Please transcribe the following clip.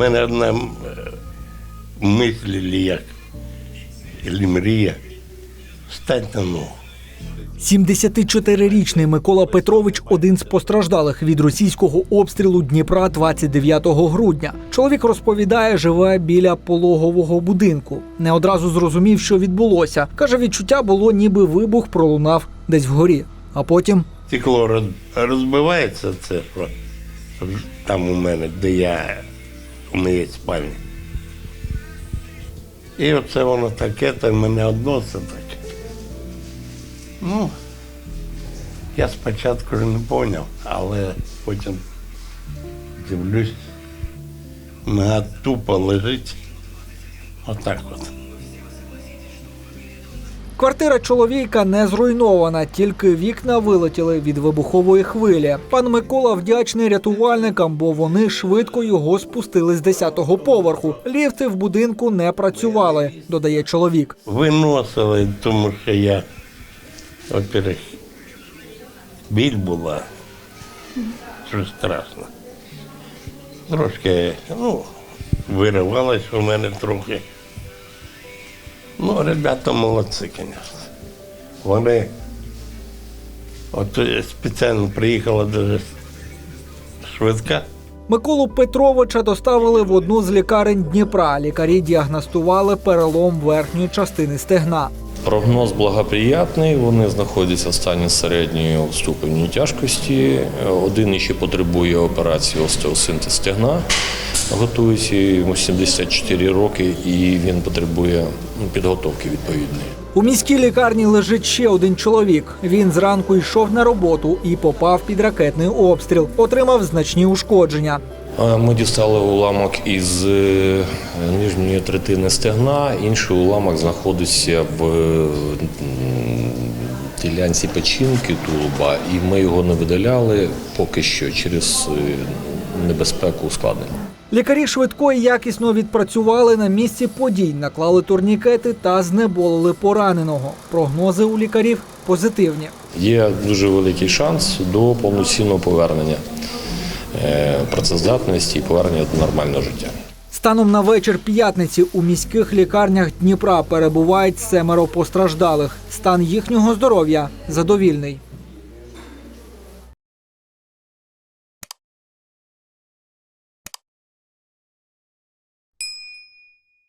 мене одна е, мисль, як, мрія, стать на ногу. 74-річний Микола Петрович один з постраждалих від російського обстрілу Дніпра 29 грудня. Чоловік розповідає, живе біля пологового будинку. Не одразу зрозумів, що відбулося. Каже, відчуття було, ніби вибух пролунав десь вгорі. А потім Стекло розбивається, це там у мене, де я у моєї спальні. І оце воно таке, то мене одно це таке. Ну, я спочатку ж не зрозумів, але потім дивлюсь, нога тупо лежить. Отак от. Квартира чоловіка не зруйнована, тільки вікна вилетіли від вибухової хвилі. Пан Микола вдячний рятувальникам, бо вони швидко його спустили з 10-го поверху. Ліфти в будинку не працювали, додає чоловік. Виносили, тому що я, во-первых, біль була, що страшно. Трошки, ну, виривалось у мене трохи. Ну, ребята молодці, звісно. Вони от спеціально приїхала дуже швидка. Миколу Петровича доставили в одну з лікарень Дніпра. Лікарі діагностували перелом верхньої частини стегна. Прогноз благоприятний. Вони знаходяться в стані середньої ступені тяжкості. Один іще потребує операції остеосинтез стегна. Готується йому 74 роки, і він потребує ну, підготовки відповідної. У міській лікарні лежить ще один чоловік. Він зранку йшов на роботу і попав під ракетний обстріл. Отримав значні ушкодження. Ми дістали уламок із е, нижньої третини стегна, інший уламок знаходиться в е, ділянці печінки тулуба, і ми його не видаляли поки що через е, небезпеку ускладнень. Лікарі швидкої якісно відпрацювали на місці подій, наклали турнікети та знеболили пораненого. Прогнози у лікарів позитивні. Є дуже великий шанс до повноцінного повернення е, працездатності і повернення до нормального життя. Станом на вечір п'ятниці у міських лікарнях Дніпра перебувають семеро постраждалих. Стан їхнього здоров'я задовільний.